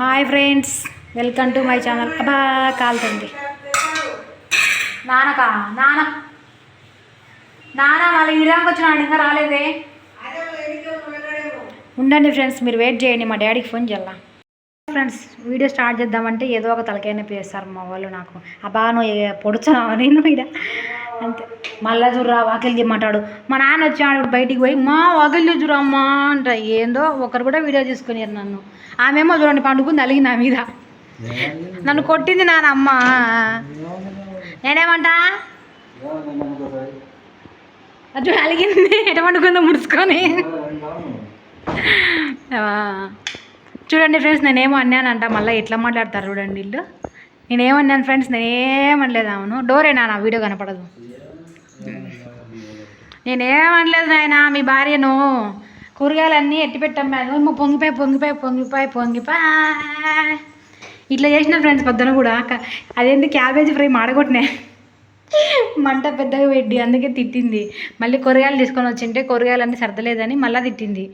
Hi friends welcome to my channel. అబ్బా కాలుతుంది. నానక నాన్న. నాన్న మళ్ళీ ఇరానికి వచ్చినాడు ఇంకా రాలేదే. ఉండండి ఫ్రెండ్స్ మీరు వెయిట్ చేయండి మా డాడీకి ఫోన్ చేయాల? ఫ్రెండ్స్ వీడియో స్టార్ట్ చేద్దామంటే ఏదో ఒక తలకైనా చేస్తారు మా వాళ్ళు నాకు. అబ్బా నువ్వు పొడుచున్నావు? నేను ఇలా అంతే. మళ్ళా చూర్రా వాకిలి చేయమంటాడు మా నాన్న వచ్చాడు బయటికి పోయి మా వాకిలి చూరా అమ్మా అంట. ఏందో ఒకరు కూడా వీడియో తీసుకునేరు నన్ను. ఆమెమో చూడండి పండుకుంది అలిగి నా మీద. నన్ను కొట్టింది నానమ్మ. నేనేమంటా? అటు అలిగింది ఎట పండుకుందో ముడుచుకొని. చూడండి ఫ్రెండ్స్ నేనేమో అన్నానంట మళ్ళీ ఎట్లా మాట్లాడతారు చూడండి వీళ్ళు. నేనేమన్నాను ఫ్రెండ్స్ నేనేమనలేదు అవును. డోరే నా వీడియో కనపడదు. నేనేమనలేదు నాయన మీ భార్యను కూరగాయలన్నీ ఎట్టి పెట్టాను ఏమో పొంగిపోయి పొంగిపోయి పొంగిపోయి పొంగిపోయి. ఇట్లా చేసిన ఫ్రెండ్స్ పొద్దున కూడా. అదేంటి క్యాబేజీ ఫ్రై మాడగొట్టినా? మంట పెద్దగా పెట్టి అందుకే తిట్టింది. మళ్ళీ కూరగాయలు తీసుకొని వచ్చింటే కూరగాయలన్నీ సర్దలేదని మళ్ళీ తిట్టింది.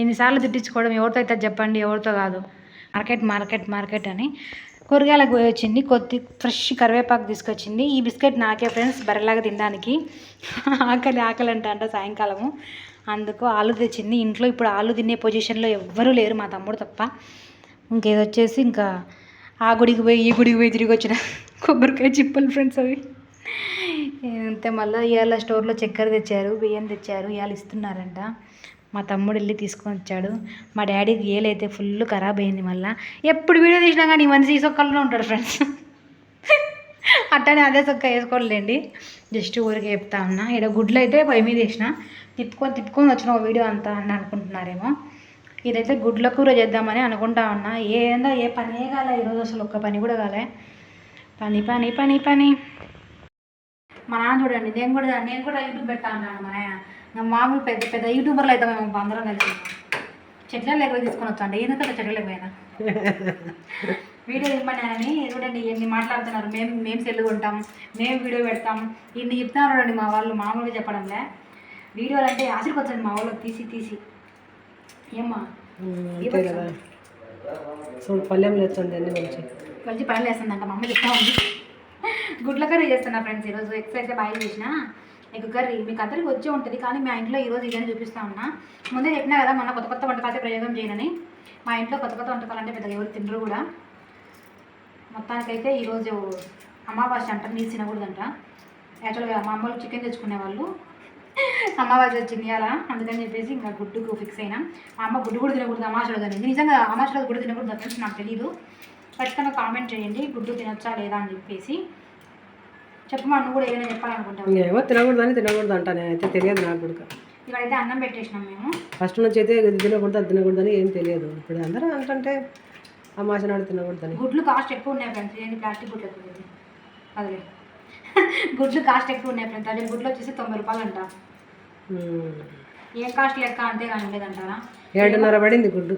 ఎన్నిసార్లు తిట్టించుకోవడం ఎవరితో అవుతుంది చెప్పండి ఎవరితో కాదు. మార్కెట్ మార్కెట్ మార్కెట్ అని. కూరగాయలకు పోయి వచ్చింది కొద్ది ఫ్రెష్ కరివేపాకు తీసుకొచ్చింది. ఈ బిస్కెట్ నాకే ఫ్రెండ్స్ బర్రెలాగా తినడానికి. ఆకలి ఆకలి అంట అంట సాయంకాలము. అందుకు ఆలు తెచ్చింది. ఇంట్లో ఇప్పుడు ఆలు తినే పొజిషన్లో ఎవ్వరూ లేరు మా తమ్ముడు తప్ప. ఇంకేదొచ్చేసి ఇంకా ఆ గుడికి పోయి ఈ గుడికి పోయి తిరిగి వచ్చిన కొబ్బరికాయ చిప్పలు ఫ్రెండ్స్ అవి. అంతే మళ్ళీ ఇవాళ స్టోర్లో చక్కెర తెచ్చారు బియ్యం తెచ్చారు ఇవాళ ఇస్తున్నారంట. మా తమ్ముడు వెళ్ళి తీసుకొని వచ్చాడు మా డాడీకి ఏలైతే ఫుల్ ఖరాబ్ అయింది మళ్ళీ. ఎప్పుడు వీడియో తీసినా కానీ ఈ మనిషి ఈ సొక్కల్లో ఉంటాడు ఫ్రెండ్స్. అట్టనే అదే సొక్క వేసుకోలేండి. జస్ట్ ఊరికే చెప్తా ఉన్నా. ఇక్కడ గుడ్లు అయితే పొయ్యి మీద వేసిన. తిప్పుకొని తిప్పుకొని వచ్చిన ఒక వీడియో అంతా అని అనుకుంటున్నారేమో. ఇదైతే గుడ్ల కూర చేద్దామని అనుకుంటా ఉన్నా. ఏందో ఏ పనే కాలే ఈరోజు అసలు ఒక్క పని కూడా కాలే. పని పని పని పని. మా నాన్న చూడండి నేను కూడా నేను కూడా యూట్యూబ్ పెట్టా ఉన్నాను మా మామూలు పెద్ద పెద్ద యూట్యూబర్లు అయితే మేము అందరం కలిసి చెట్ల లేకపోతే తీసుకొని వచ్చాండి ఎందుకంటే చెట్ల లేకపోయినా వీడియో ఇమ్మన్నానని చూడండి ఎన్ని మాట్లాడుతున్నారు. మేము మేము సెల్లు కొంటాం మేము వీడియో పెడతాం. ఇన్ని చెప్తున్నారు చూడండి మా వాళ్ళు మామూలుగా చెప్పడంలే. వీడియోలు అంటే ఆశకి వచ్చింది మా వాళ్ళు తీసి తీసి. ఏమ్మా? అంతే కదా. సో పల్లెం లేచండి అన్ని మంచి. కలిసి పనులు వేస్తుందంట మా అమ్మ చెప్తా ఉంది. గుడ్ల కర్రీ చేస్తున్నా ఫ్రెండ్స్ ఈరోజు. అయితే బాగా చేసిన. ఎగ్ కర్రీ మీకు అందరికి వచ్చే ఉంటుంది కానీ మా ఇంట్లో ఈరోజు ఇదని చూపిస్తా ఉన్నా. ముందే చెప్పినా కదా మొన్న కొత్త కొత్త వంటకాలు ప్రయోగం చేయనని. మా ఇంట్లో కొత్త కొత్త వంటకాలు అంటే పెద్దగా ఎవరు తినరు కూడా. మొత్తానికైతే ఈరోజు అమావాస్య అంట నీరు తినకూడదంట. యాక్చువల్గా మా అమ్మలు చికెన్ తెచ్చుకునే వాళ్ళు. అమావాస్య వచ్చింది అలా అందుకని చెప్పేసి ఇంకా గుడ్డుకు ఫిక్స్ అయినా. మా అమ్మ గుడ్డు కూడా తినకూడదు అమావాస్య రోజు అనేది నిజంగా అమావాస్య రోజు గుడ్డు తినకూడదు ఫ్రెండ్స్ నాకు తెలియదు ఖచ్చితంగా కామెంట్ చేయండి గుడ్డు తినొచ్చా లేదా అని చెప్పేసి. చెప్పమా నువ్వు కూడా ఏదైనా చెప్పాలనుకుంటావు? ఏమో తినకూడదని తినకూడదు అంట నేనైతే తెలియదు నాకు కూడా. ఇక్కడైతే అన్నం పెట్టేసినాం మేము. ఫస్ట్ నుంచి అయితే ఇది తినకూడదు అది తినకూడదని ఏం తెలియదు. ఇప్పుడు అందరూ అంటుంటే అమాస నాడు తినకూడదని. గుడ్లు కాస్ట్ ఎక్కువ ఉన్నాయి ఫ్రెండ్స్ ఏంటి ప్లాస్టిక్ గుడ్లు ఎక్కువ అదే గుడ్లు కాస్ట్ ఎక్కువ ఉన్నాయి ఫ్రెండ్స్ అదే గుడ్లు వచ్చేసి తొంభై రూపాయలు అంట. ఏం కాస్ట్ లెక్క అంతే కానీ లేదంటారా ఏడున్నర పడింది గుడ్డు.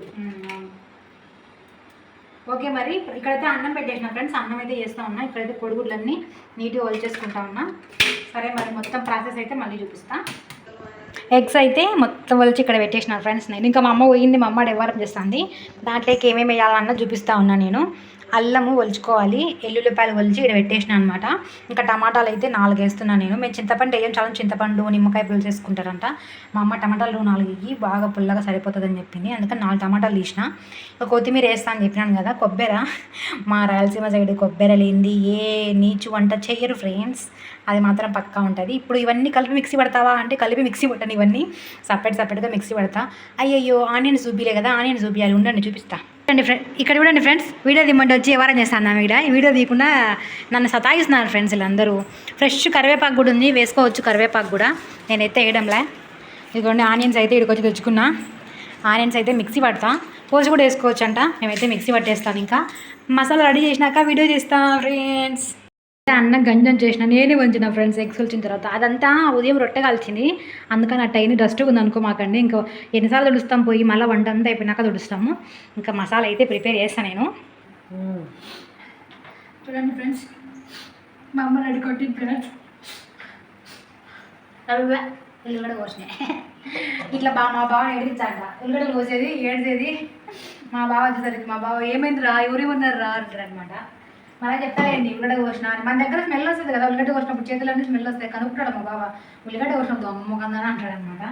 ఓకే మరి ఇక్కడైతే అన్నం పెట్టేసిన ఫ్రెండ్స్. అన్నం అయితే చేస్తూ ఉన్నా. ఇక్కడైతే పొడిగుడ్లన్నీ నీట్గా ఒలిచేసుకుంటా ఉన్నా. సరే మరి మొత్తం ప్రాసెస్ అయితే మళ్ళీ చూపిస్తా. ఎగ్స్ అయితే మొత్తం వలిచి ఇక్కడ పెట్టేసిన ఫ్రెండ్స్ నేను. ఇంకా మా అమ్మ పోయింది మా అమ్మ డెవలప్ చేస్తుంది. దాంట్లోకి ఏమేమి వేయాలన్నా చూపిస్తా ఉన్నా నేను. అల్లము ఒలుచుకోవాలి ఎల్లుల్లిపాయలు ఒలిచి ఇక్కడ పెట్టేసిన అనమాట ఇంకా టమాటాలు అయితే నాలుగు వేస్తున్నాను నేను. మేము చింతపండు వేయం చాలా చింతపండు నిమ్మకాయ పులుసు చేసుకుంటారంట మా అమ్మ టమాటాలు నాలుగు ఇవి బాగా పుల్లగా సరిపోతుందని చెప్పింది. అందుకని నాలుగు టమాటాలు తీసిన. ఇంకా కొత్తిమీర వేస్తా అని చెప్పినాను కదా కొబ్బరి. మా రాయలసీమ సైడ్ కొబ్బరి లేనిది ఏ నీచు వంట చెయ్యరు ఫ్రెండ్స్. అది మాత్రం పక్కా ఉంటుంది. ఇప్పుడు ఇవన్నీ కలిపి మిక్సీ పడతావా అంటే కలిపి మిక్సీ పట్టాను ఇవన్నీ. సపరేట్ సపరేట్గా మిక్సీ పడతా. అయ్యయ్యో ఆనియన్స్ చూపిలే కదా ఆనియన్స్ చూపించాలి ఉండండి చూపిస్తా. చూడండి ఫ్రెండ్ ఇక్కడ చూడండి ఫ్రెండ్స్ వీడియో తీయమంటే వచ్చి ఎవరైనా చేస్తాను నా ఇక్కడ ఈ వీడియో తీయకుండా నన్ను సతాయిస్తున్నారు ఫ్రెండ్స్ వీళ్ళందరూ. ఫ్రెష్ కరివేపాకు కూడా ఉంది వేసుకోవచ్చు కరివేపాకు కూడా. నేనైతే వేయడంలే. ఇదిగోండి ఆనియన్స్ అయితే ఇక్కడికి వచ్చి తెచ్చుకున్నా. ఆనియన్స్ అయితే మిక్సీ పడతా. పోసి కూడా వేసుకోవచ్చు అంట మేమైతే మిక్సీ పట్టేస్తాను ఇంకా. మసాలా రెడీ చేసినాక వీడియో చేస్తాను ఫ్రెండ్స్. అన్న గంజం చేసిన నేనే వంచిన ఫ్రెండ్స్ ఎగ్స్ వచ్చిన తర్వాత. అదంతా ఉదయం రొట్టె కాల్చింది. అందుకని ఆ టైని డస్ట్గా ఉంది అనుకో మాకండి. ఇంకా ఎన్నిసార్లు తుడుస్తాం పోయి మళ్ళీ వంట అంతా అయిపోయినాక తుడుస్తాము. ఇంకా మసాలా అయితే ప్రిపేర్ చేస్తాను నేను. చూడండి ఫ్రెండ్స్ మా అమ్మ రెడీ కొట్టి ఫ్రెండ్స్ కోసినాయి. ఇట్లా బా మా బావ ఏడిపించాక ఉల్లిగడ్డలు కోసేది ఏడిసేది. మా బావ వచ్చేసరికి మా బావ ఏమైంది రా ఎవరేమన్నారు రా అంటారు అనమాట మళ్ళీ చెప్తాలేండి ఉల్లిగడ్డ కోసిన. అని. మన దగ్గర స్మెల్ వస్తుంది కదా ఉల్లిగడ్డ కోసినప్పుడు చేతులన్నీ స్మెల్ వస్తాయి. కనుక్కుంటాడు మా బాబా ఉల్లిగడ్డ కోసిన అమ్మ కందని అంటాడు అనమాట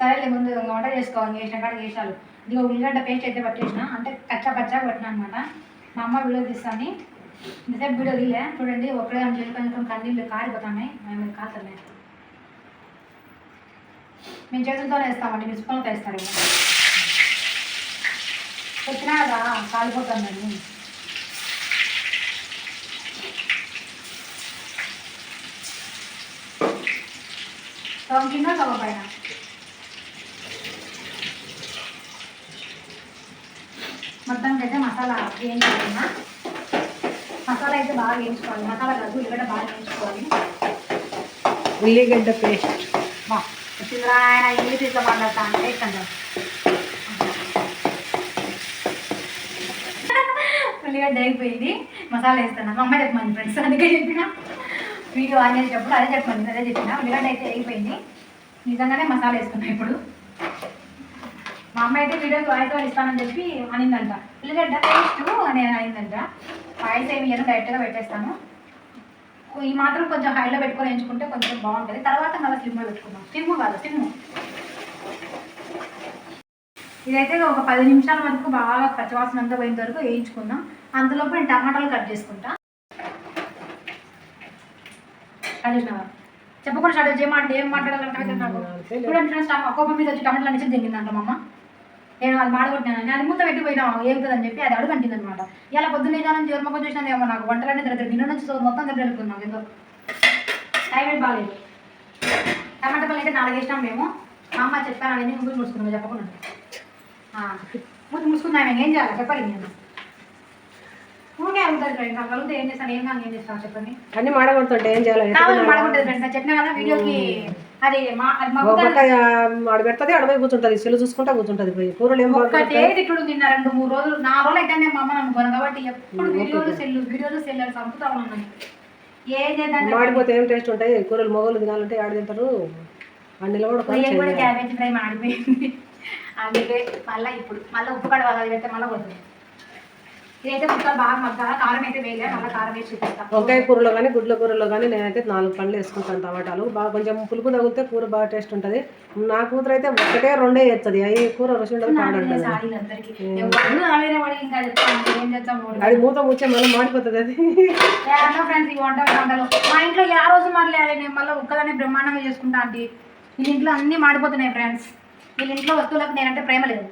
సరేలే ముందు వంట చేసుకోవాలి చేసిన కాడ చేసాలు ఇదిగో ఉల్లిగడ్డ పేస్ట్ అయితే పట్టేసిన. అంటే కచ్చా పచ్చా పట్టిన అనమాట మా అమ్మ వీడియో తీస్తాను ఇంతసేపు వీడియో తీలే చూడండి ఒకడే అని చెప్పి కొంచెం కన్నీళ్ళు కారిపోతున్నాయి. మేము కాలుతున్నాయి మేము చేతులతోనే వేస్తామండి మీరు స్పూన్తో వేస్తారు. వచ్చినా కదా కాలిపోతుందండి సగం కింద పైన మొత్తానికి అయితే మసాలా వేయించుకున్నా మసాలా అయితే బాగా వేయించుకోవాలి మసాలా కాదు ఉల్లిగడ్డ బాగా వేయించుకోవాలి ఉల్లిగడ్డ పేస్ట్ వచ్చిందిరా ఆయన ఇంగ్లీష్ ఇట్లా మాట్లాడతా అంటే ఇష్టం ఉల్లిగడ్డ అయిపోయింది మసాలా వేస్తాను మా అమ్మ చెప్పమంది ఫ్రెండ్స్ అందుకే చెప్పిన వీడియో ఆన్ చేసేటప్పుడు అదే చెప్పండి అదే చెప్పిన. ఉల్లిగడ్డ అయితే అయిపోయింది నిజంగానే మసాలా వేసుకున్నా ఇప్పుడు. మా అమ్మ అయితే వీడియోకి వాయిస్ ఇస్తానని చెప్పి అనిందంట. ఉల్లిగడ్డ పేస్ట్ అని అనిందంట. వాయిస్ ఏమి ఇయ్యను డైరెక్ట్గా పెట్టేస్తాను. ఈ మాత్రం కొంచెం హైలో పెట్టుకొని ఎంచుకుంటే కొంచెం బాగుంటుంది. తర్వాత మళ్ళీ సిమ్లో పెట్టుకుందాం. సిమ్ము కాదు సిమ్ము. ఇదైతే ఒక పది నిమిషాల వరకు బాగా పచ్చవాసన అంతా పోయేంత వరకు వేయించుకుందాం. అంతలోపు నేను టమాటాలు కట్ చేసుకుంటా. అది చూసినావా చెప్పకుండా స్టార్ట్ చేయ మాట ఏం మాట్లాడాలంటే నాకు. ఫ్రెండ్స్ కోపం మీద వచ్చి టమాటాలు అనేది దిగిందంట మా అమ్మ. నేను అది మాడగొట్టినాను అది మూత పెట్టిపోయినా ఏగుతుందని చెప్పి అది అడుగు అంటింది అనమాట ఇలా పొద్దున్న ఏదైనా జ్వరం మొక్క చూసినాదేమో నాకు. వంటలన్నీ దగ్గర నిన్న నుంచి మొత్తం దగ్గర వెళ్తున్నాను ఏదో. టైం బాగాలేదు టమాటా పళ్ళు అయితే నాలుగు వేసినాం మేము. మా అమ్మ చెప్పాను అన్నీ ముందు ముడుచుకున్నాం చెప్పకుండా. ముందు ముడుచుకున్నాం మేము ఏం చేయాలి? చెప్పాలి నేను అడిగితే ఏం చేస్తాను ఏం చేస్తాను చెప్పండి. అన్ని మాడగొడుతుంటే ఏం చేయాలి కావాలి మాడుకుంటుంది ఫ్రెండ్స్ నేను చెప్పినా కదా వీడియోకి అది మా ఆడ పెడుతుంది ఆడ పోయి కూర్చుంటుంది సెల్లు చూసుకుంటా కూర్చుంటుంది పోయి. కూరలు ఏం ఒక్కటే తిట్టుడు తిన్నా రెండు మూడు రోజులు నా రోజులు అయితే నేను మా అమ్మ నమ్ముకోను కాబట్టి ఎప్పుడు వీడియోలు సెల్లు వీడియోలు సెల్లు అని చంపుతా ఉన్నాను. ఏం చేద్దాం మాడిపోతే ఏం టేస్ట్ ఉంటాయి? కూరలు మొగలు తినాలంటే ఆడ తింటారు. నేను కూడా క్యాబేజ్ ఫ్రై మాడిపోయింది. అందుకే మళ్ళీ ఇప్పుడు మళ్ళీ ఉప్పు కడ వాళ్ళు పెడితే మళ్ళీ కొడుతుంది ఇదైతే ముక్కలు బాగా కారం అయితే వేయలే మళ్ళీ కారం వేసి వంకాయ కూరలో కానీ గుడ్ల కూరలో కానీ నేనైతే నాలుగు పండ్లు వేసుకుంటాను టమాటాలు. బాగా కొంచెం పులుపు తగిలితే కూర బాగా టేస్ట్ ఉంటుంది. నా కూతురు అయితే ఒకటే రెండే వేస్తుంది అవి కూర రుచి ఉండదు. అది మూత ముచ్చే మళ్ళీ మాడిపోతుంది అది. ఫ్రెండ్స్ ఈ వంట వంటలు. మా ఇంట్లో ఏ రోజు మారలేదు నేను మళ్ళీ ఒక్కదాన్ని బ్రహ్మాండంగా చేసుకుంటా ఆంటీ. వీళ్ళ ఇంట్లో అన్నీ మాడిపోతున్నాయి ఫ్రెండ్స్ వీళ్ళ ఇంట్లో వస్తువులకు నేనంటే ప్రేమ లేదు.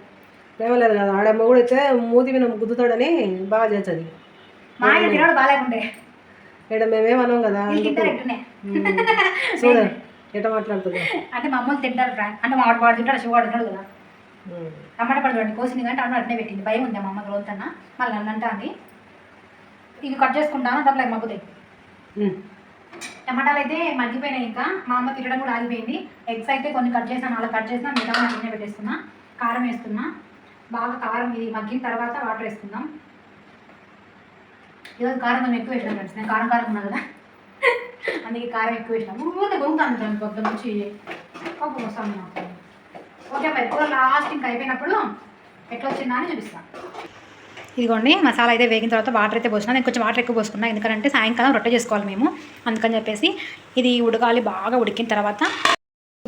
ప్రేమ లేదు కదా ఆడ మొగుడు అయితే మూతి విన గుద్దుతాడని బాగా చేస్తుంది. మా ఆయన తినడు బాగాలేకుండే ఇక్కడ మేమేమన్నాం కదా చూడ ఎట మాట్లాడుతుంది అంటే మా అమ్మలు తింటారు అంటే మా వాడు తింటాడు శివాడు తిన్నాడు కదా. టమాటా పళ్ళు చూడండి కోసింది కంటే అన్న అట్నే పెట్టింది. భయం ఉంది మా అమ్మకి రోజుతన్నా మళ్ళీ నన్ను అంటాంది ఇవి కట్ చేసుకుంటాను దాంట్లో మగ్గుతాయి. టమాటాలు అయితే మగ్గిపోయినాయి ఇంకా. మా అమ్మ తినడం కూడా ఆగిపోయింది. ఎగ్స్ అయితే కొన్ని కట్ చేసాను అలా కట్ చేసినా మిగతా అట్లనే పెట్టేస్తున్నా. కారం వేస్తున్నా. బాగా కారం ఇది మగ్గిన తర్వాత వాటర్ వేసుకుందాం. ఈరోజు కారం కొంచెం ఎక్కువ వేసినా ఫ్రెండ్స్. నేను కారం కారం ఉన్నా కదా? అందుకే కారం ఎక్కువ వేసినా. ఊరికే గొంతాను ఫ్రెండ్స్ పొద్దు నుంచి. పప్పు వస్తాను నాకు ఓకే మరి లాస్ట్ ఇంకా అయిపోయినప్పుడు ఎట్లా వచ్చిందా అని చూపిస్తాను ఇదిగోండి మసాలా అయితే వేగిన తర్వాత వాటర్ అయితే పోసిన నేను కొంచెం వాటర్ ఎక్కువ పోసుకున్నా. ఎందుకంటే సాయంకాలం రొట్టె చేసుకోవాలి మేము. అందుకని చెప్పేసి ఇది ఉడకాలి బాగా ఉడికిన తర్వాత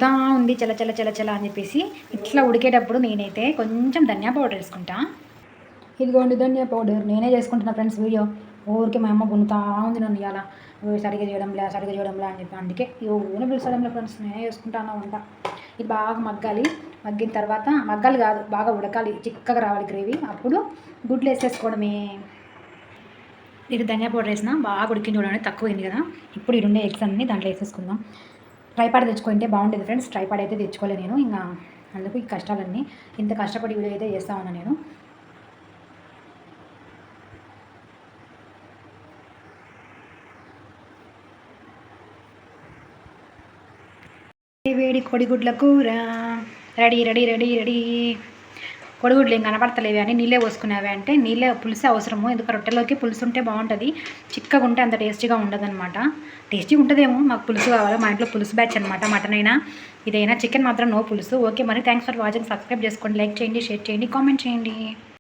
ఉడుకుతా ఉంది చల చల చల చల అని చెప్పేసి ఇట్లా ఉడికేటప్పుడు నేనైతే కొంచెం ధనియా పౌడర్ వేసుకుంటా. ఇదిగోండి ధనియా పౌడర్ నేనే చేసుకుంటున్నా ఫ్రెండ్స్ వీడియో. ఊరికే మా అమ్మ గుంతా ఉంది నన్ను ఇవాళ సరిగ్గా చేయడంలే సరిగ్గా చేయడంలే అని చెప్పి అందుకే ఎవరు పిలుచడంలే ఫ్రెండ్స్ నేనే చేసుకుంటాను వంట. ఇది బాగా మగ్గాలి. మగ్గిన తర్వాత మగ్గాలి కాదు బాగా ఉడకాలి చిక్కగా రావాలి గ్రేవీ. అప్పుడు గుడ్లు వేసేసుకోవడమే. ఇది ధనియా పౌడర్ వేసిన బాగా ఉడికింది చూడండి తక్కువ అయింది కదా. ఇప్పుడు ఈ రెండు ఎగ్స్ అన్ని దాంట్లో వేసేసుకుందాం. ట్రైపాడ్ తెచ్చుకుంటే బాగుండేది ఫ్రెండ్స్. ట్రైపాడ్ అయితే తెచ్చుకోలే నేను. ఇంకా అందుకు ఈ కష్టాలన్నీ ఇంత కష్టపడి వీడియో అయితే చేస్తా ఉన్నా నేను. వేడి కొడిగుడ్ల కూర రెడీ రెడీ రెడీ రెడీ. కొడుగుడ్లు ఏం కనపడతలేవి అని నీళ్ళే పోసుకునేవి అంటే నీళ్ళే పులుసు అవసరము. ఎందుకంటే రొట్టెలోకి పులుసు ఉంటే బాగుంటుంది. చిక్కగా ఉంటే అంత టేస్టీగా ఉండదన్నమాట. టేస్టీగా ఉంటుందేమో మాకు పులుసు కావాలి మా ఇంట్లో పులుసు బ్యాచ్ అనమాట మటన్ అయినా ఇదైనా చికెన్ మాత్రం నో పులుసు. ఓకే మరి థ్యాంక్స్ ఫర్ వాచింగ్ సబ్స్క్రైబ్ చేసుకోండి లైక్ చేయండి షేర్ చేయండి కామెంట్ చేయండి.